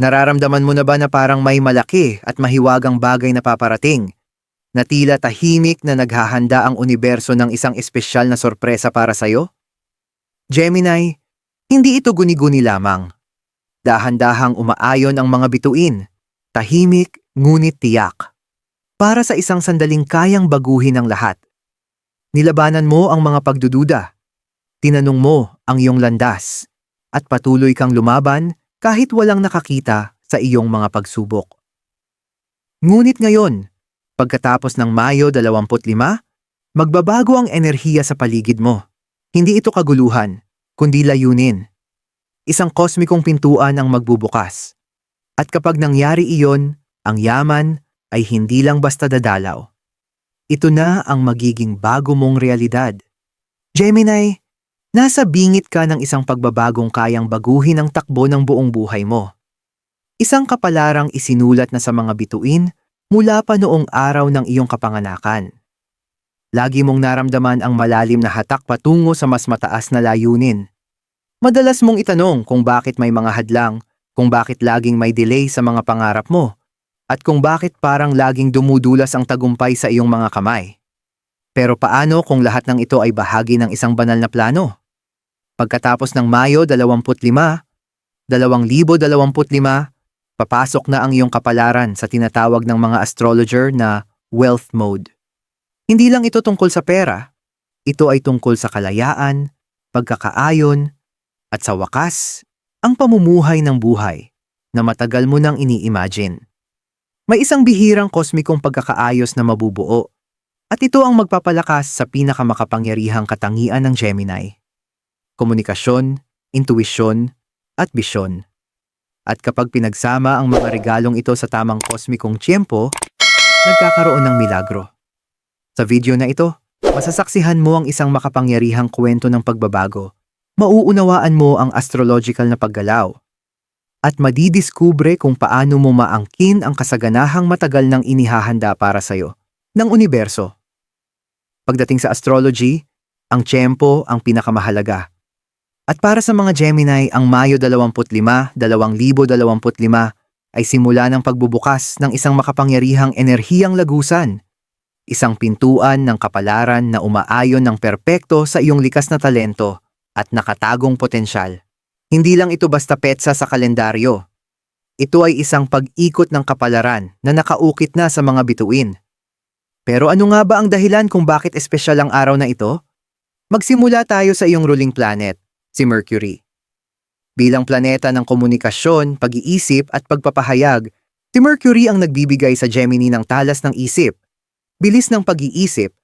Nararamdaman mo na ba na parang may malaki at mahiwagang bagay na paparating? Na tila tahimik na naghahanda ang universo ng isang espesyal na sorpresa para sa'yo? Gemini, hindi ito guni-guni lamang. Dahan-dahang umaayon ang mga bituin, tahimik ngunit tiyak. Para sa isang sandaling kayang baguhin ang lahat. Nilabanan mo ang mga pagdududa. Tinanong mo ang iyong landas. At patuloy kang lumaban kahit walang nakakita sa iyong mga pagsubok. Ngunit ngayon, pagkatapos ng Mayo 25, magbabago ang enerhiya sa paligid mo. Hindi ito kaguluhan, kundi layunin. Isang kosmikong pintuan ang magbubukas. At kapag nangyari iyon, ang yaman ay hindi lang basta dadalaw. Ito na ang magiging bago mong realidad. Gemini, nasa bingit ka ng isang pagbabagong kayang baguhin ang takbo ng buong buhay mo. Isang kapalarang isinulat na sa mga bituin mula pa noong araw ng iyong kapanganakan. Lagi mong naramdaman ang malalim na hatak patungo sa mas mataas na layunin. Madalas mong itanong kung bakit may mga hadlang, kung bakit laging may delay sa mga pangarap mo, at kung bakit parang laging dumudulas ang tagumpay sa iyong mga kamay. Pero paano kung lahat ng ito ay bahagi ng isang banal na plano? Pagkatapos ng Mayo 25, 2025, papasok na ang iyong kapalaran sa tinatawag ng mga astrologer na wealth mode. Hindi lang ito tungkol sa pera, ito ay tungkol sa kalayaan, pagkakaayon, at sa wakas, ang pamumuhay ng buhay na matagal mo nang ini-imagine. May isang bihirang kosmikong pagkakaayos na mabubuo at ito ang magpapalakas sa pinakamakapangyarihang katangian ng Gemini. Komunikasyon, intuisyon, at bisyon. At kapag pinagsama ang mga regalong ito sa tamang kosmikong tiyempo, nagkakaroon ng milagro. Sa video na ito, masasaksihan mo ang isang makapangyarihang kwento ng pagbabago. Mauunawaan mo ang astrological na paggalaw. At madidiskubre kung paano mo maangkin ang kasaganahang matagal nang inihahanda para sa'yo ng universo. Pagdating sa astrology, ang tiyempo ang pinakamahalaga. At para sa mga Gemini, ang Mayo 25, 2025 ay simula ng pagbubukas ng isang makapangyarihang enerhiyang lagusan. Isang pintuan ng kapalaran na umaayon ng perpekto sa iyong likas na talento at nakatagong potensyal. Hindi lang ito basta petsa sa kalendaryo. Ito ay isang pag-ikot ng kapalaran na nakaukit na sa mga bituin. Pero ano nga ba ang dahilan kung bakit espesyal ang araw na ito? Magsimula tayo sa iyong ruling planet, si Mercury. Bilang planeta ng komunikasyon, pag-iisip at pagpapahayag, si Mercury ang nagbibigay sa Gemini ng talas ng isip, bilis ng pag-iisip,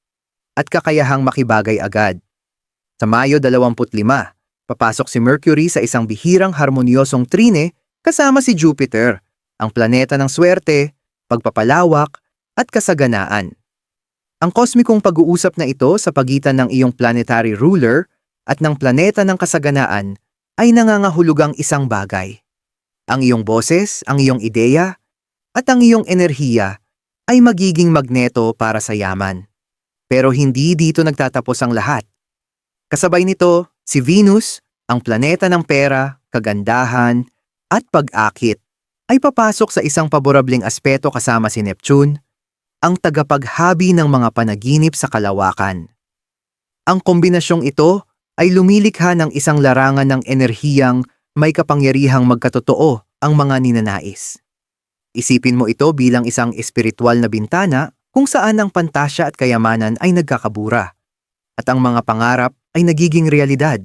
at kakayahang makibagay agad. Sa Mayo 25, papasok si Mercury sa isang bihirang harmonyosong trine kasama si Jupiter, ang planeta ng swerte, pagpapalawak, at kasaganaan. Ang kosmikong pag-uusap na ito sa pagitan ng iyong planetary ruler at ng planeta ng kasaganaan ay nangangahulugang isang bagay. Ang iyong boses, ang iyong ideya, at ang iyong enerhiya ay magiging magneto para sa yaman. Pero hindi dito nagtatapos ang lahat. Kasabay nito, si Venus, ang planeta ng pera, kagandahan, at pag-akit, ay papasok sa isang paborableng aspeto kasama si Neptune, ang tagapaghabi ng mga panaginip sa kalawakan. Ang kombinasyong ito ay lumilikha ng isang larangan ng enerhiyang may kapangyarihang magkatotoo ang mga ninanais. Isipin mo ito bilang isang espiritual na bintana kung saan ang pantasya at kayamanan ay nagkakabura at ang mga pangarap ay nagiging realidad,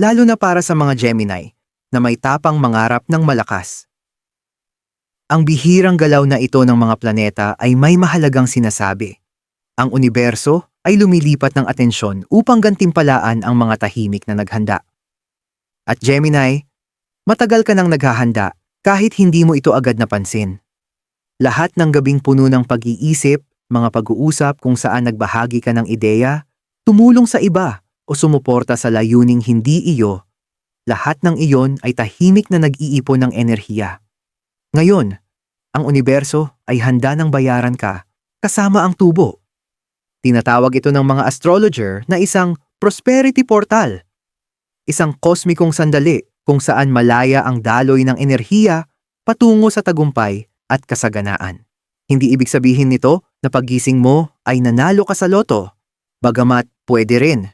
lalo na para sa mga Gemini na may tapang mangarap ng malakas. Ang bihirang galaw na ito ng mga planeta ay may mahalagang sinasabi. Ang universo ay lumilipat ng atensyon upang gantimpalaan ang mga tahimik na naghanda. At Gemini, matagal ka nang naghahanda kahit hindi mo ito agad napansin. Lahat ng gabing puno ng pag-iisip, mga pag-uusap kung saan nagbahagi ka ng ideya, tumulong sa iba o sumuporta sa layuning hindi iyo, lahat ng iyon ay tahimik na nag-iipon ng enerhiya. Ngayon, ang universo ay handa ng bayaran ka kasama ang tubo. Tinatawag ito ng mga astrologer na isang prosperity portal. Isang kosmikong sandali kung saan malaya ang daloy ng enerhiya patungo sa tagumpay at kasaganaan. Hindi ibig sabihin nito na paggising mo ay nanalo ka sa loto, bagamat pwede rin.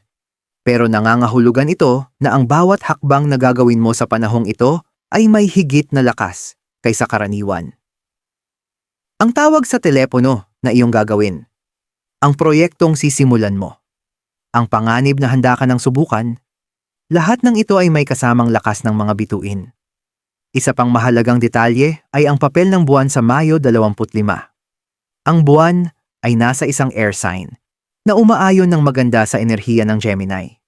Pero nangangahulugan ito na ang bawat hakbang na gagawin mo sa panahong ito ay may higit na lakas kaysa karaniwan. Ang tawag sa telepono na iyong gagawin. Ang proyektong sisimulan mo. Ang panganib na handa ka ng subukan. Lahat ng ito ay may kasamang lakas ng mga bituin. Isa pang mahalagang detalye ay ang papel ng buwan sa Mayo 25. Ang buwan ay nasa isang air sign na umaayon ng maganda sa enerhiya ng Gemini.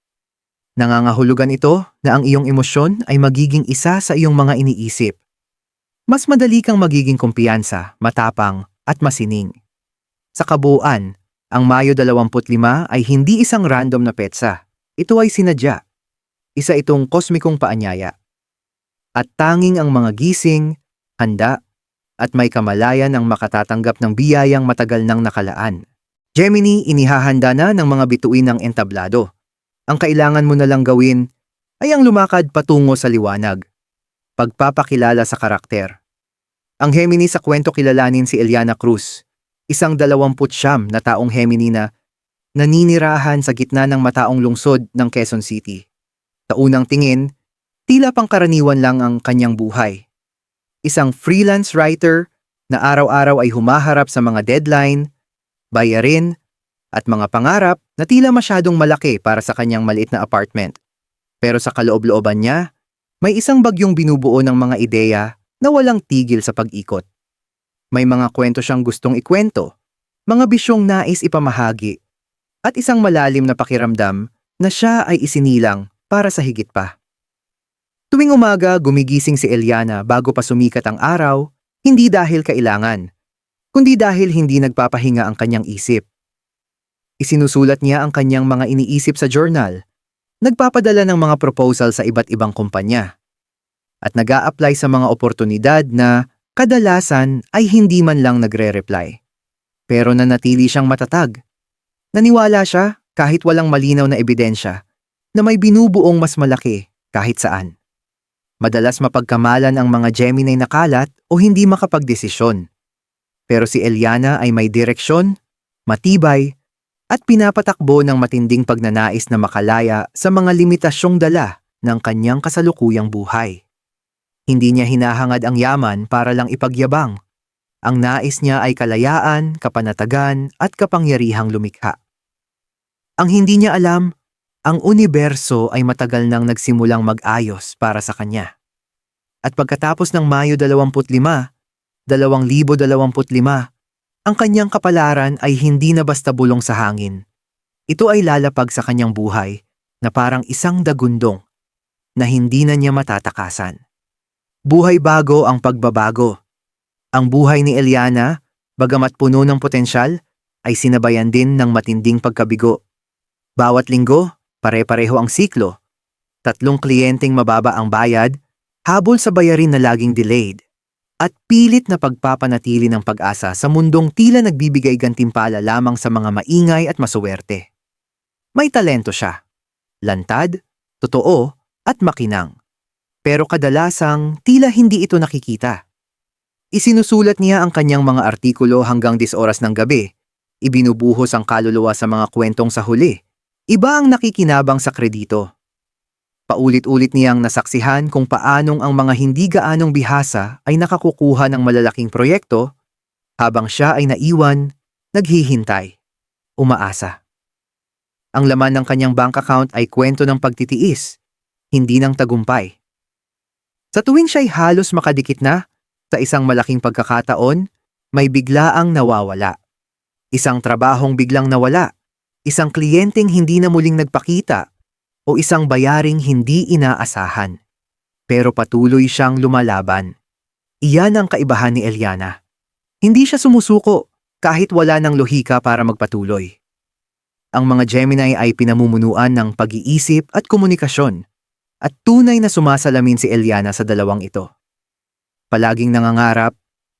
Nangangahulugan ito na ang iyong emosyon ay magiging isa sa iyong mga iniisip mas madali kang magiging kumpiyansa, matapang, at masining. Sa kabuuan, ang Mayo 25 ay hindi isang random na petsa. Ito ay sinadya. Isa itong kosmikong paanyaya. At tanging ang mga gising, handa, at may kamalayan ang makatatanggap ng biyayang matagal nang nakalaan. Gemini, inihahanda na ng mga bituin ng entablado. Ang kailangan mo na lang gawin ay ang lumakad patungo sa liwanag Pagpapakilala sa karakter. Ang Gemini sa kwento kilalanin si Eliana Cruz, isang dalawamput siyam na taong Gemini na naninirahan sa gitna ng mataong lungsod ng Quezon City. Sa unang tingin, tila pangkaraniwan lang ang kanyang buhay. Isang freelance writer na araw-araw ay humaharap sa mga deadline, bayarin, at mga pangarap na tila masyadong malaki para sa kanyang maliit na apartment. Pero sa kaloob-looban niya, may isang bagyong binubuo ng mga ideya na walang tigil sa pag-ikot. May mga kwento siyang gustong ikwento, mga bisyong nais ipamahagi, at isang malalim na pakiramdam na siya ay isinilang para sa higit pa. Tuwing umaga, gumigising si Eliana bago pa sumikat ang araw, hindi dahil kailangan, kundi dahil hindi nagpapahinga ang kanyang isip. Isinusulat niya ang kanyang mga iniisip sa journal nagpapadala ng mga proposal sa iba't ibang kumpanya at nag apply sa mga oportunidad na kadalasan ay hindi man lang nagre-reply. Pero nanatili siyang matatag. Naniwala siya kahit walang malinaw na ebidensya na may binubuong mas malaki kahit saan. Madalas mapagkamalan ang mga Gemini na kalat o hindi makapagdesisyon. Pero si Eliana ay may direksyon, matibay, at pinapatakbo ng matinding pagnanais na makalaya sa mga limitasyong dala ng kanyang kasalukuyang buhay. Hindi niya hinahangad ang yaman para lang ipagyabang. Ang nais niya ay kalayaan, kapanatagan at kapangyarihang lumikha. Ang hindi niya alam, ang universo ay matagal nang nagsimulang mag-ayos para sa kanya. At pagkatapos ng Mayo 25, 2025, ang kanyang kapalaran ay hindi na basta bulong sa hangin. Ito ay lalapag sa kanyang buhay na parang isang dagundong na hindi na niya matatakasan. Buhay bago ang pagbabago. Ang buhay ni Eliana, bagamat puno ng potensyal, ay sinabayan din ng matinding pagkabigo. Bawat linggo, pare-pareho ang siklo. Tatlong kliyenteng mababa ang bayad, habol sa bayarin na laging delayed at pilit na pagpapanatili ng pag-asa sa mundong tila nagbibigay gantimpala lamang sa mga maingay at masuwerte. May talento siya. Lantad, totoo, at makinang. Pero kadalasang tila hindi ito nakikita. Isinusulat niya ang kanyang mga artikulo hanggang 10 oras ng gabi. Ibinubuhos ang kaluluwa sa mga kwentong sa huli. Iba ang nakikinabang sa kredito. Paulit-ulit niyang nasaksihan kung paanong ang mga hindi gaanong bihasa ay nakakukuha ng malalaking proyekto habang siya ay naiwan, naghihintay, umaasa. Ang laman ng kanyang bank account ay kwento ng pagtitiis, hindi ng tagumpay. Sa tuwing siya'y halos makadikit na, sa isang malaking pagkakataon, may biglaang nawawala. Isang trabahong biglang nawala, isang kliyenteng hindi na muling nagpakita o isang bayaring hindi inaasahan. Pero patuloy siyang lumalaban. Iyan ang kaibahan ni Eliana. Hindi siya sumusuko kahit wala ng lohika para magpatuloy. Ang mga Gemini ay pinamumunuan ng pag-iisip at komunikasyon at tunay na sumasalamin si Eliana sa dalawang ito. Palaging nangangarap,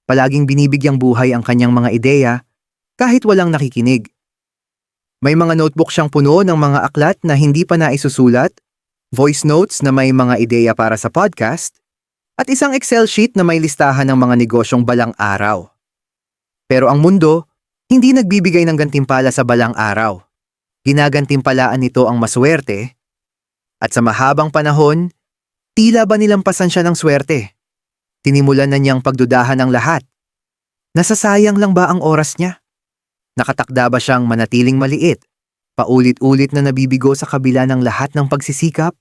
palaging binibigyang buhay ang kanyang mga ideya kahit walang nakikinig may mga notebook siyang puno ng mga aklat na hindi pa naisusulat, voice notes na may mga ideya para sa podcast, at isang Excel sheet na may listahan ng mga negosyong balang araw. Pero ang mundo, hindi nagbibigay ng gantimpala sa balang araw. Ginagantimpalaan nito ang maswerte, at sa mahabang panahon, tila ba nilampasan siya ng swerte. Tinimulan na niyang pagdudahan ng lahat. Nasasayang lang ba ang oras niya? Nakatakda ba siyang manatiling maliit? Paulit-ulit na nabibigo sa kabila ng lahat ng pagsisikap?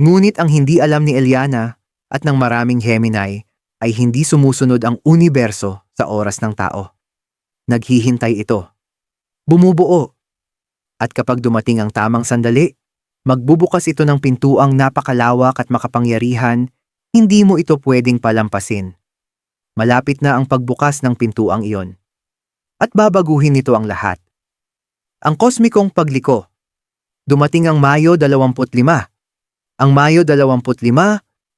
Ngunit ang hindi alam ni Eliana at ng maraming Gemini ay hindi sumusunod ang universo sa oras ng tao. Naghihintay ito. Bumubuo. At kapag dumating ang tamang sandali, magbubukas ito ng pintuang napakalawak at makapangyarihan, hindi mo ito pwedeng palampasin. Malapit na ang pagbukas ng pintuang iyon. At babaguhin nito ang lahat. Ang kosmikong pagliko. Dumating ang Mayo 25. Ang Mayo 25,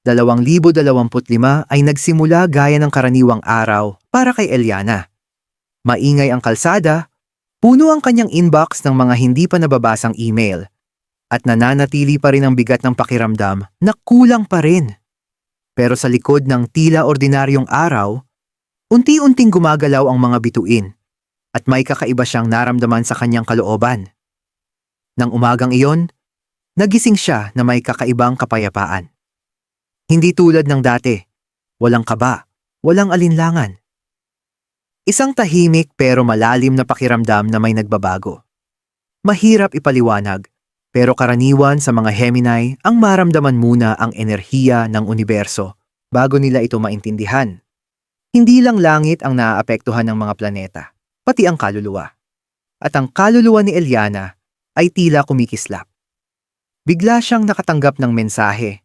2025 ay nagsimula gaya ng karaniwang araw para kay Eliana. Maingay ang kalsada, puno ang kanyang inbox ng mga hindi pa nababasang email, at nananatili pa rin ang bigat ng pakiramdam na kulang pa rin. Pero sa likod ng tila ordinaryong araw, unti-unting gumagalaw ang mga bituin at may kakaiba siyang naramdaman sa kanyang kalooban. Nang umagang iyon, nagising siya na may kakaibang kapayapaan. Hindi tulad ng dati, walang kaba, walang alinlangan. Isang tahimik pero malalim na pakiramdam na may nagbabago. Mahirap ipaliwanag, pero karaniwan sa mga Gemini ang maramdaman muna ang enerhiya ng universo bago nila ito maintindihan. Hindi lang langit ang naaapektuhan ng mga planeta, pati ang kaluluwa. At ang kaluluwa ni Eliana ay tila kumikislap. Bigla siyang nakatanggap ng mensahe.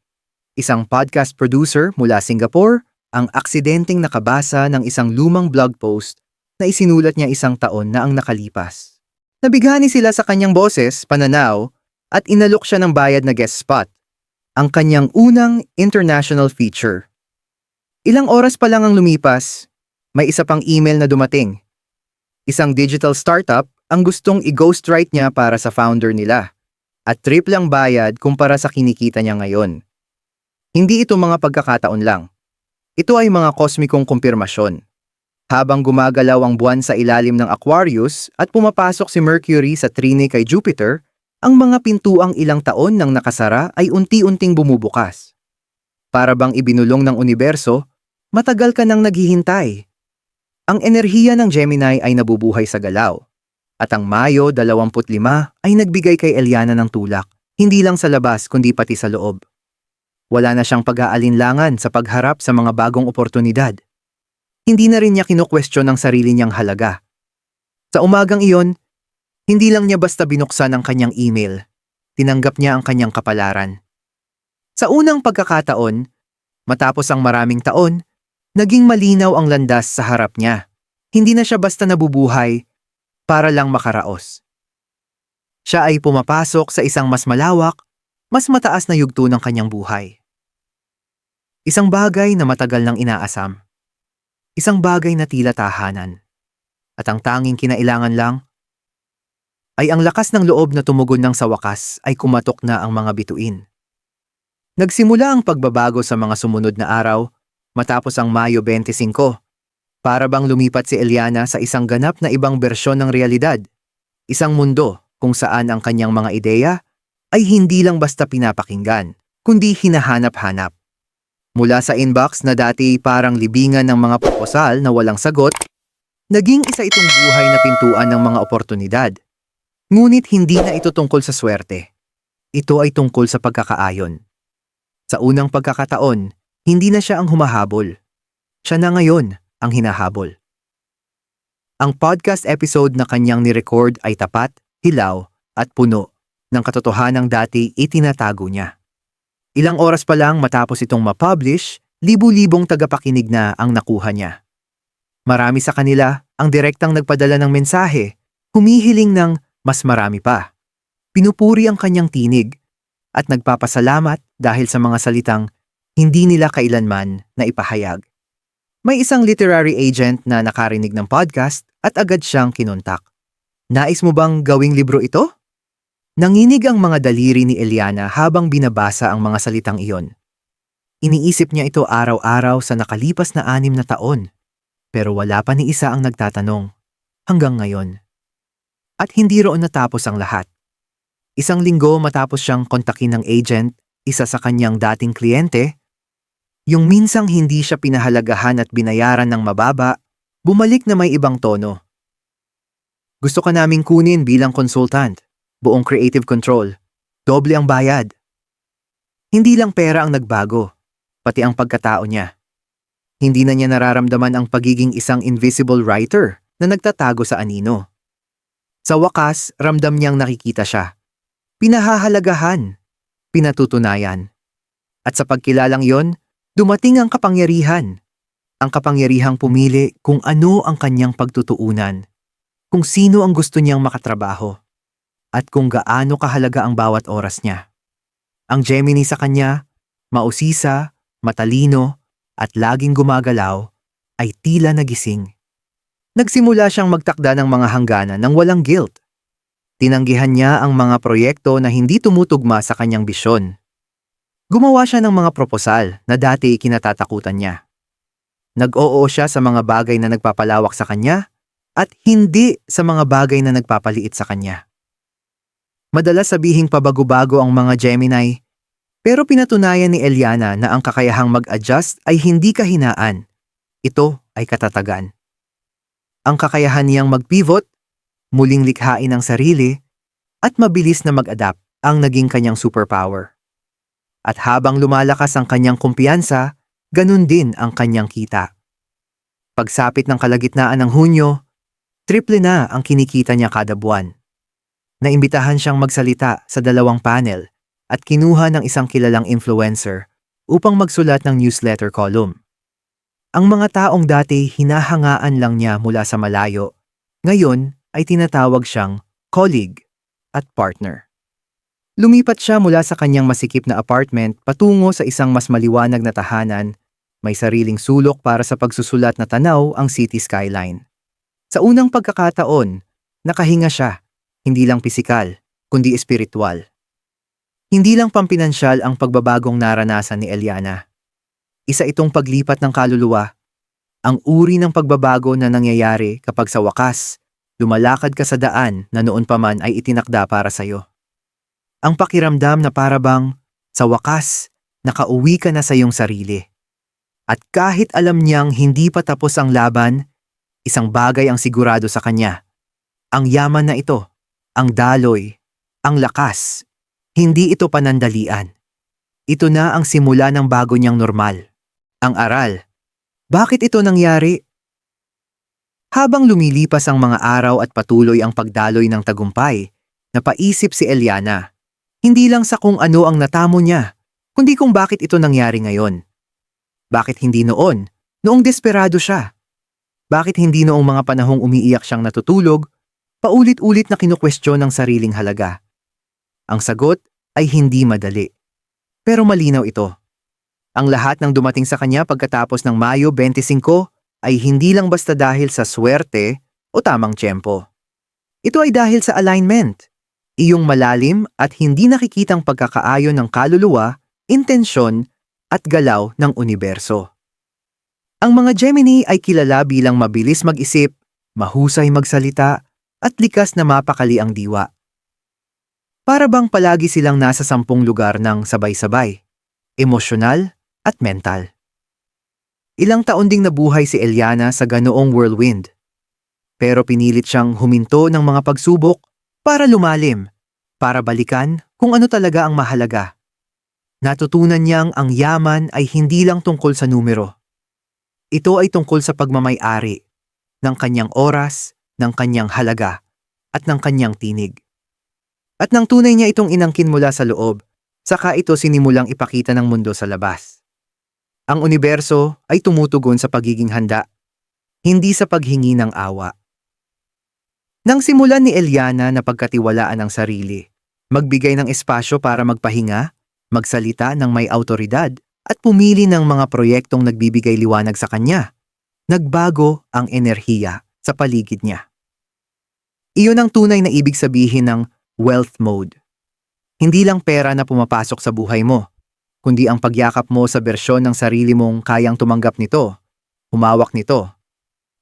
Isang podcast producer mula Singapore ang aksidenteng nakabasa ng isang lumang blog post na isinulat niya isang taon na ang nakalipas. Nabighani sila sa kanyang boses, pananaw, at inalok siya ng bayad na guest spot, ang kanyang unang international feature. Ilang oras pa lang ang lumipas, may isa pang email na dumating. Isang digital startup ang gustong i-ghostwrite niya para sa founder nila, at triple ang bayad kumpara sa kinikita niya ngayon. Hindi ito mga pagkakataon lang. Ito ay mga kosmikong kumpirmasyon. Habang gumagalaw ang buwan sa ilalim ng Aquarius at pumapasok si Mercury sa trine kay Jupiter, ang mga pintuang ilang taon nang nakasara ay unti-unting bumubukas. Para bang ibinulong ng universo, matagal ka nang naghihintay. Ang enerhiya ng Gemini ay nabubuhay sa galaw. At ang Mayo 25 ay nagbigay kay Eliana ng tulak, hindi lang sa labas kundi pati sa loob. Wala na siyang pag-aalinlangan sa pagharap sa mga bagong oportunidad. Hindi na rin niya kinukwestiyon ang sarili niyang halaga. Sa umagang iyon, hindi lang niya basta binuksan ang kanyang email. Tinanggap niya ang kanyang kapalaran. Sa unang pagkakataon, matapos ang maraming taon, naging malinaw ang landas sa harap niya. Hindi na siya basta nabubuhay para lang makaraos. Siya ay pumapasok sa isang mas malawak, mas mataas na yugto ng kanyang buhay. Isang bagay na matagal nang inaasam. Isang bagay na tila tahanan. At ang tanging kinailangan lang ay ang lakas ng loob na tumugon ng sa wakas ay kumatok na ang mga bituin. Nagsimula ang pagbabago sa mga sumunod na araw matapos ang Mayo 25. Para bang lumipat si Eliana sa isang ganap na ibang bersyon ng realidad. Isang mundo kung saan ang kanyang mga ideya ay hindi lang basta pinapakinggan, kundi hinahanap-hanap. Mula sa inbox na dati parang libingan ng mga proposal na walang sagot, naging isa itong buhay na pintuan ng mga oportunidad. Ngunit hindi na ito tungkol sa swerte. Ito ay tungkol sa pagkakaayon. Sa unang pagkakataon, hindi na siya ang humahabol. Siya na ngayon ang hinahabol. Ang podcast episode na kanyang nirecord ay tapat, hilaw, at puno ng katotohanang dati itinatago niya. Ilang oras pa lang matapos itong ma-publish, libu-libong tagapakinig na ang nakuha niya. Marami sa kanila ang direktang nagpadala ng mensahe, humihiling ng mas marami pa. Pinupuri ang kanyang tinig at nagpapasalamat dahil sa mga salitang hindi nila kailanman na ipahayag. May isang literary agent na nakarinig ng podcast at agad siyang kinontak. Nais mo bang gawing libro ito? Nanginig ang mga daliri ni Eliana habang binabasa ang mga salitang iyon. Iniisip niya ito araw-araw sa nakalipas na anim na taon. Pero wala pa ni isa ang nagtatanong. Hanggang ngayon. At hindi roon natapos ang lahat. Isang linggo matapos siyang kontakin ng agent, isa sa kanyang dating kliyente, yung minsang hindi siya pinahalagahan at binayaran ng mababa, bumalik na may ibang tono. Gusto ka naming kunin bilang consultant, buong creative control, doble ang bayad. Hindi lang pera ang nagbago, pati ang pagkatao niya. Hindi na niya nararamdaman ang pagiging isang invisible writer na nagtatago sa anino. Sa wakas, ramdam niyang nakikita siya. Pinahahalagahan, pinatutunayan. At sa pagkilalang yon, dumating ang kapangyarihan. Ang kapangyarihang pumili kung ano ang kanyang pagtutuunan, kung sino ang gusto niyang makatrabaho, at kung gaano kahalaga ang bawat oras niya. Ang Gemini sa kanya, mausisa, matalino, at laging gumagalaw, ay tila nagising. Nagsimula siyang magtakda ng mga hangganan ng walang guilt. Tinanggihan niya ang mga proyekto na hindi tumutugma sa kanyang bisyon. Gumawa siya ng mga proposal na dati kinatatakutan niya. Nag-oo siya sa mga bagay na nagpapalawak sa kanya at hindi sa mga bagay na nagpapaliit sa kanya. Madalas sabihing pabago-bago ang mga Gemini, pero pinatunayan ni Eliana na ang kakayahang mag-adjust ay hindi kahinaan. Ito ay katatagan. Ang kakayahan niyang mag-pivot, muling likhain ang sarili, at mabilis na mag-adapt ang naging kanyang superpower. At habang lumalakas ang kanyang kumpiyansa, ganun din ang kanyang kita. Pagsapit ng kalagitnaan ng Hunyo, triple na ang kinikita niya kada buwan. Naimbitahan siyang magsalita sa dalawang panel at kinuha ng isang kilalang influencer upang magsulat ng newsletter column. Ang mga taong dati hinahangaan lang niya mula sa malayo, ngayon ay tinatawag siyang colleague at partner. Lumipat siya mula sa kanyang masikip na apartment patungo sa isang mas maliwanag na tahanan, may sariling sulok para sa pagsusulat na tanaw ang city skyline. Sa unang pagkakataon, nakahinga siya, hindi lang pisikal, kundi espiritual. Hindi lang pampinansyal ang pagbabagong naranasan ni Eliana. Isa itong paglipat ng kaluluwa, ang uri ng pagbabago na nangyayari kapag sa wakas, lumalakad ka sa daan na noon pa man ay itinakda para sa'yo. Ang pakiramdam na parabang, sa wakas, nakauwi ka na sa iyong sarili. At kahit alam niyang hindi pa tapos ang laban, isang bagay ang sigurado sa kanya. Ang yaman na ito, ang daloy, ang lakas, hindi ito panandalian. Ito na ang simula ng bago niyang normal. Ang aral. Bakit ito nangyari? Habang lumilipas ang mga araw at patuloy ang pagdaloy ng tagumpay, napaisip si Eliana. Hindi lang sa kung ano ang natamo niya, kundi kung bakit ito nangyari ngayon. Bakit hindi noon, noong desperado siya? Bakit hindi noong mga panahong umiiyak siyang natutulog, paulit-ulit na kinukwestiyon ng sariling halaga? Ang sagot ay hindi madali. Pero malinaw ito. Ang lahat ng dumating sa kanya pagkatapos ng Mayo 25 ay hindi lang basta dahil sa swerte o tamang tiyempo. Ito ay dahil sa alignment, iyong malalim at hindi nakikitang pagkakaayon ng kaluluwa, intensyon at galaw ng universo. Ang mga Gemini ay kilala bilang mabilis mag-isip, mahusay magsalita, at likas na mapakali ang diwa. Para bang palagi silang nasa sampung lugar ng sabay-sabay, emosyonal at mental. Ilang taon ding nabuhay si Eliana sa ganoong whirlwind. Pero pinilit siyang huminto ng mga pagsubok para lumalim, para balikan kung ano talaga ang mahalaga. Natutunan niyang ang yaman ay hindi lang tungkol sa numero. Ito ay tungkol sa pagmamay-ari ng kanyang oras, ng kanyang halaga, at ng kanyang tinig. At nang tunay niya itong inangkin mula sa loob, saka ito sinimulang ipakita ng mundo sa labas. Ang universo ay tumutugon sa pagiging handa, hindi sa paghingi ng awa. Nang simulan ni Eliana na pagkatiwalaan ang sarili, magbigay ng espasyo para magpahinga, magsalita ng may autoridad, at pumili ng mga proyektong nagbibigay liwanag sa kanya, nagbago ang enerhiya sa paligid niya. Iyon ang tunay na ibig sabihin ng wealth mode. Hindi lang pera na pumapasok sa buhay mo, kundi ang pagyakap mo sa bersyon ng sarili mong kayang tumanggap nito, humawak nito,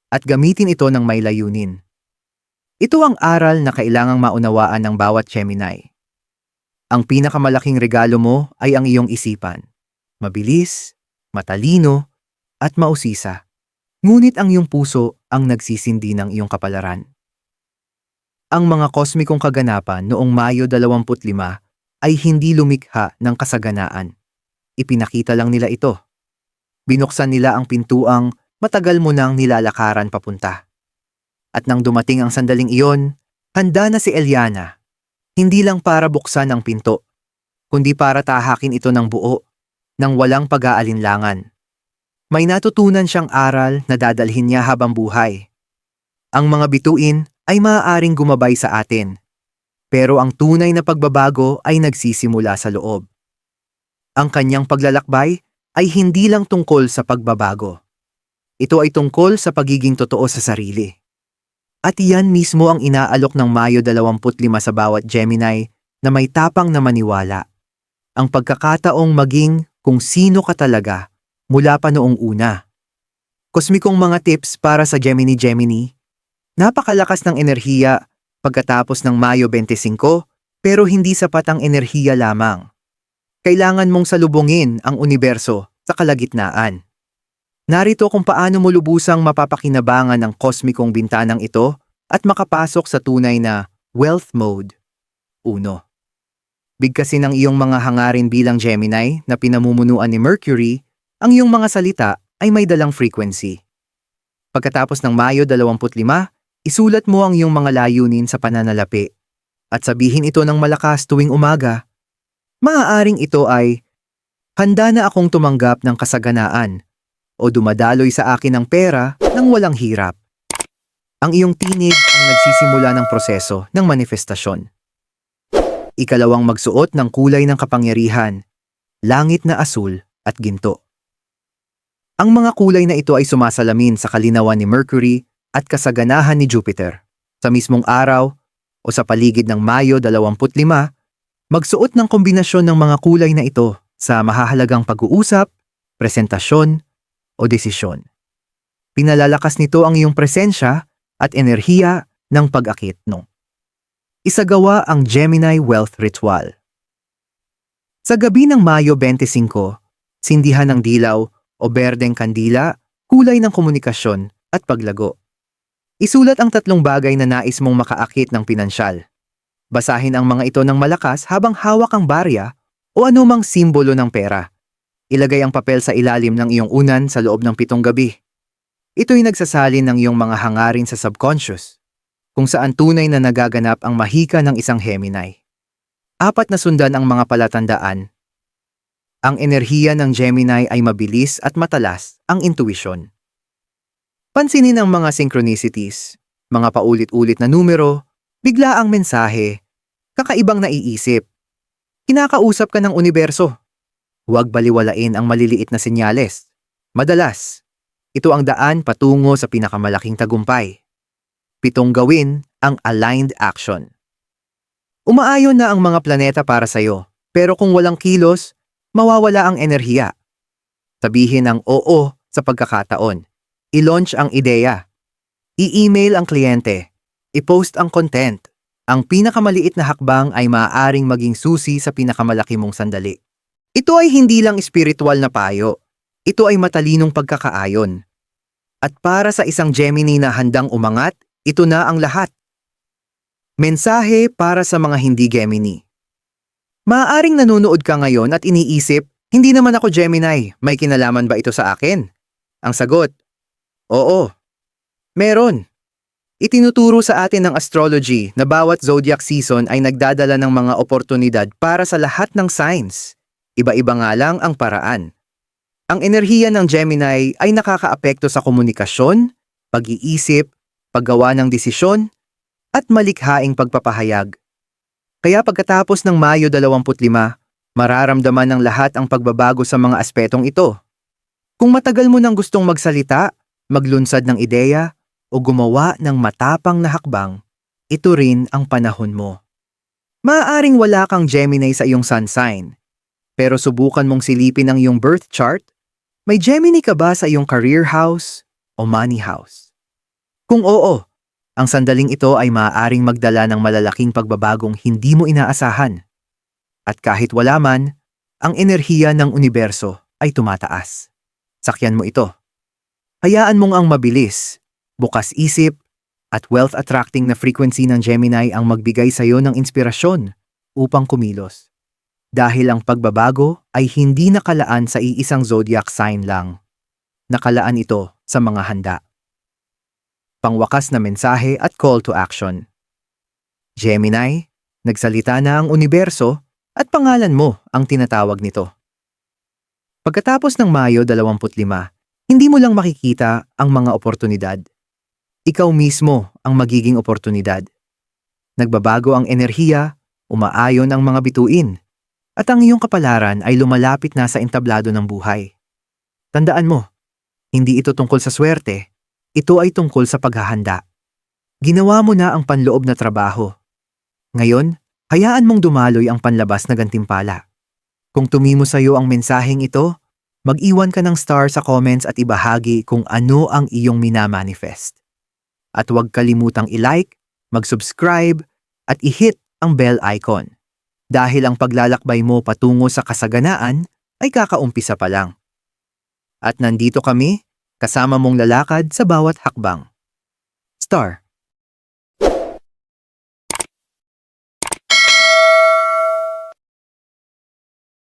at gamitin ito ng may layunin. Ito ang aral na kailangang maunawaan ng bawat Gemini. Ang pinakamalaking regalo mo ay ang iyong isipan. Mabilis, matalino, at mausisa. Ngunit ang iyong puso ang nagsisindi ng iyong kapalaran. Ang mga kosmikong kaganapan noong Mayo 25 ay hindi lumikha ng kasaganaan. Ipinakita lang nila ito. Binuksan nila ang pintuang matagal mo nang nilalakaran papunta. At nang dumating ang sandaling iyon, handa na si Eliana. Hindi lang para buksan ang pinto, kundi para tahakin ito ng buo, ng walang pag-aalinlangan. May natutunan siyang aral na dadalhin niya habang buhay. Ang mga bituin ay maaaring gumabay sa atin. Pero ang tunay na pagbabago ay nagsisimula sa loob. Ang kanyang paglalakbay ay hindi lang tungkol sa pagbabago. Ito ay tungkol sa pagiging totoo sa sarili. At iyan mismo ang inaalok ng Mayo 25 sa bawat Gemini na may tapang na maniwala. Ang pagkakataong maging kung sino ka talaga mula pa noong una. Kosmikong mga tips para sa Gemini Gemini Napakalakas ng enerhiya pagkatapos ng Mayo 25 pero hindi sapat ang enerhiya lamang. Kailangan mong salubungin ang universo sa kalagitnaan. Narito kung paano mo lubusang mapapakinabangan ang kosmikong bintanang ito at makapasok sa tunay na wealth mode. 1. Bigkasin ang iyong mga hangarin bilang Gemini na pinamumunuan ni Mercury, ang iyong mga salita ay may dalang frequency. Pagkatapos ng Mayo 25, Isulat mo ang iyong mga layunin sa pananalapi at sabihin ito ng malakas tuwing umaga. Maaaring ito ay, handa na akong tumanggap ng kasaganaan o dumadaloy sa akin ng pera nang walang hirap. Ang iyong tinig ang nagsisimula ng proseso ng manifestasyon. Ikalawang magsuot ng kulay ng kapangyarihan, langit na asul at ginto. Ang mga kulay na ito ay sumasalamin sa kalinawan ni Mercury at kasaganahan ni Jupiter. Sa mismong araw o sa paligid ng Mayo 25, magsuot ng kombinasyon ng mga kulay na ito sa mahahalagang pag-uusap, presentasyon o desisyon. Pinalalakas nito ang iyong presensya at enerhiya ng pag-akit no. Isagawa ang Gemini Wealth Ritual. Sa gabi ng Mayo 25, sindihan ng dilaw o berdeng kandila, kulay ng komunikasyon at paglago. Isulat ang tatlong bagay na nais mong makaakit ng pinansyal. Basahin ang mga ito ng malakas habang hawak ang barya o anumang simbolo ng pera. Ilagay ang papel sa ilalim ng iyong unan sa loob ng pitong gabi. Ito'y nagsasalin ng iyong mga hangarin sa subconscious, kung saan tunay na nagaganap ang mahika ng isang Gemini. Apat na sundan ang mga palatandaan. Ang enerhiya ng Gemini ay mabilis at matalas ang intuition. Pansinin ang mga synchronicities, mga paulit-ulit na numero, bigla ang mensahe, kakaibang naiisip. Kinakausap ka ng universo. Huwag baliwalain ang maliliit na senyales. Madalas, ito ang daan patungo sa pinakamalaking tagumpay. Pitong gawin ang aligned action. Umaayon na ang mga planeta para sa'yo, pero kung walang kilos, mawawala ang enerhiya. Sabihin ang oo sa pagkakataon I-launch ang ideya. I-email ang kliyente. I-post ang content. Ang pinakamaliit na hakbang ay maaaring maging susi sa pinakamalaki mong sandali. Ito ay hindi lang espiritual na payo. Ito ay matalinong pagkakaayon. At para sa isang Gemini na handang umangat, ito na ang lahat. Mensahe para sa mga hindi Gemini. Maaaring nanonood ka ngayon at iniisip, hindi naman ako Gemini, may kinalaman ba ito sa akin? Ang sagot, Oo. Meron. Itinuturo sa atin ng astrology na bawat zodiac season ay nagdadala ng mga oportunidad para sa lahat ng signs. Iba-iba nga lang ang paraan. Ang enerhiya ng Gemini ay nakakaapekto sa komunikasyon, pag-iisip, paggawa ng desisyon, at malikhaing pagpapahayag. Kaya pagkatapos ng Mayo 25, mararamdaman ng lahat ang pagbabago sa mga aspetong ito. Kung matagal mo nang gustong magsalita, maglunsad ng ideya o gumawa ng matapang na hakbang, ito rin ang panahon mo. Maaaring wala kang Gemini sa iyong sun sign, Pero subukan mong silipin ang iyong birth chart. May Gemini ka ba sa iyong career house o money house? Kung oo, ang sandaling ito ay maaaring magdala ng malalaking pagbabagong hindi mo inaasahan. At kahit wala man, ang enerhiya ng universo ay tumataas. Sakyan mo ito. Hayaan mong ang mabilis, bukas isip, at wealth-attracting na frequency ng Gemini ang magbigay sa iyo ng inspirasyon upang kumilos. Dahil ang pagbabago ay hindi nakalaan sa iisang zodiac sign lang. Nakalaan ito sa mga handa. Pangwakas na mensahe at call to action. Gemini, nagsalita na ang universo at pangalan mo ang tinatawag nito. Pagkatapos ng Mayo 25, hindi mo lang makikita ang mga oportunidad. Ikaw mismo ang magiging oportunidad. Nagbabago ang enerhiya, umaayon ang mga bituin, at ang iyong kapalaran ay lumalapit na sa entablado ng buhay. Tandaan mo, hindi ito tungkol sa swerte, ito ay tungkol sa paghahanda. Ginawa mo na ang panloob na trabaho. Ngayon, hayaan mong dumaloy ang panlabas na gantimpala. Kung tumimo sa iyo ang mensaheng ito, mag-iwan ka ng star sa comments at ibahagi kung ano ang iyong minamanifest. At huwag kalimutang i-like, mag-subscribe, at i-hit ang bell icon. Dahil ang paglalakbay mo patungo sa kasaganaan ay kakaumpisa pa lang. At nandito kami, kasama mong lalakad sa bawat hakbang. Star